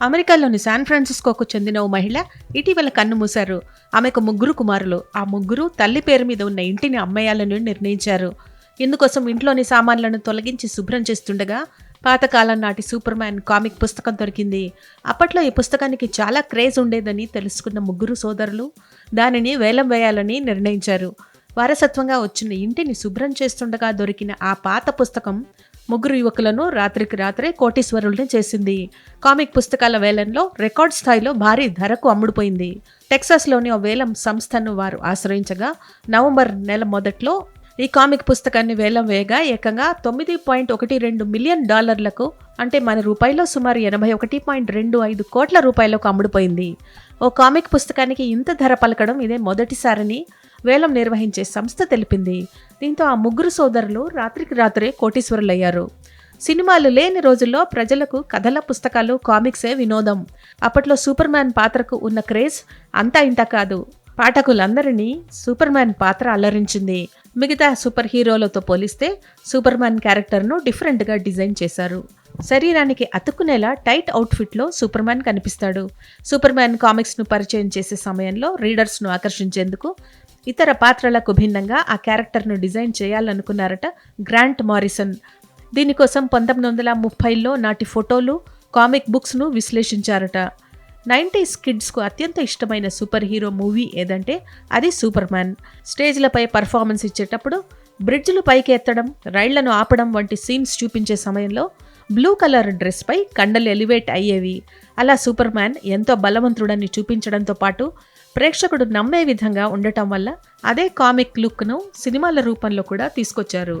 అమెరికాలోని శాన్ ఫ్రాన్సిస్కోకు చెందిన ఓ మహిళ ఇటీవల కన్ను మూశారు. ఆమెకు ముగ్గురు కుమారులు. ఆ ముగ్గురు తల్లి పేరు మీద ఉన్న ఇంటిని అమ్మేయాలని నిర్ణయించారు. ఇందుకోసం ఇంట్లోని సామాన్లను తొలగించి శుభ్రం చేస్తుండగా పాతకాలం నాటి సూపర్ మ్యాన్ కామిక్ పుస్తకం దొరికింది. అప్పట్లో ఈ పుస్తకానికి చాలా క్రేజ్ ఉండేదని తెలుసుకున్న ముగ్గురు సోదరులు దానిని వేలం వేయాలని నిర్ణయించారు. వారసత్వంగా వచ్చిన ఇంటిని శుభ్రం చేస్తుండగా దొరికిన ఆ పాత పుస్తకం ముగ్గురు యువకులను రాత్రికి రాత్రే కోటీశ్వరుల్ని చేసింది. కామిక్ పుస్తకాల వేలంలో రికార్డ్ స్థాయిలో భారీ ధరకు అమ్ముడుపోయింది. టెక్సాస్లోని ఓ వేలం సంస్థను వారు ఆశ్రయించగా నవంబర్ నెల మొదట్లో ఈ కామిక్ పుస్తకాన్ని వేలం వేయగా ఏకంగా తొమ్మిది పాయింట్ ఒకటి రెండు మిలియన్ డాలర్లకు అంటే మన రూపాయిలో సుమారు ఎనభై ఒకటి పాయింట్ రెండు ఐదు కోట్ల రూపాయలకు అమ్ముడుపోయింది. ఓ కామిక్ పుస్తకానికి ఇంత ధర పలకడం ఇదే మొదటిసారని వేలం నిర్వహించే సంస్థ తెలిపింది. దీంతో ఆ ముగ్గురు సోదరులు రాత్రికి రాత్రే కోటీశ్వరులయ్యారు. సినిమాలు లేని రోజుల్లో ప్రజలకు కథల పుస్తకాలు కామిక్సే వినోదం. అప్పట్లో సూపర్ మ్యాన్ పాత్రకు ఉన్న క్రేజ్ అంతా ఇంత కాదు. పాఠకులందరినీ సూపర్ మ్యాన్ పాత్ర అల్లరించింది మిగతా సూపర్ హీరోలతో పోలిస్తే సూపర్ మ్యాన్ క్యారెక్టర్ను డిఫరెంట్గా డిజైన్ చేశారు. శరీరానికి అతుక్కునేలా టైట్ అవుట్ఫిట్లో సూపర్ మ్యాన్ కనిపిస్తాడు. సూపర్ మ్యాన్ కామిక్స్ను పరిచయం చేసే సమయంలో రీడర్స్ను ఆకర్షించేందుకు ఇతర పాత్రలకు భిన్నంగా ఆ క్యారెక్టర్ను డిజైన్ చేయాలనుకున్నారట గ్రాంట్ మారిసన్. దీనికోసం పంతొమ్మిది వందల ముప్పైలో నాటి ఫోటోలు కామిక్ బుక్స్ను విశ్లేషించారట. నైంటీస్ కిడ్స్కు అత్యంత ఇష్టమైన సూపర్ హీరో మూవీ ఏదంటే అది సూపర్ మ్యాన్ స్టేజ్లపై పర్ఫార్మెన్స్ ఇచ్చేటప్పుడు బ్రిడ్జ్లు పైకి ఎత్తడం రైళ్ళను ఆపడం వంటి సీన్స్ చూపించే సమయంలో బ్లూ కలర్ డ్రెస్పై కండలు ఎలివేట్ అయ్యేవి. అలా సూపర్ మ్యాన్ ఎంతో బలవంతుడని చూపించడంతో పాటు ప్రేక్షకుడు నమ్మే విధంగా ఉండటం వల్ల అదే కామిక్ లుక్ను సినిమాల రూపంలో కూడా తీసుకొచ్చారు.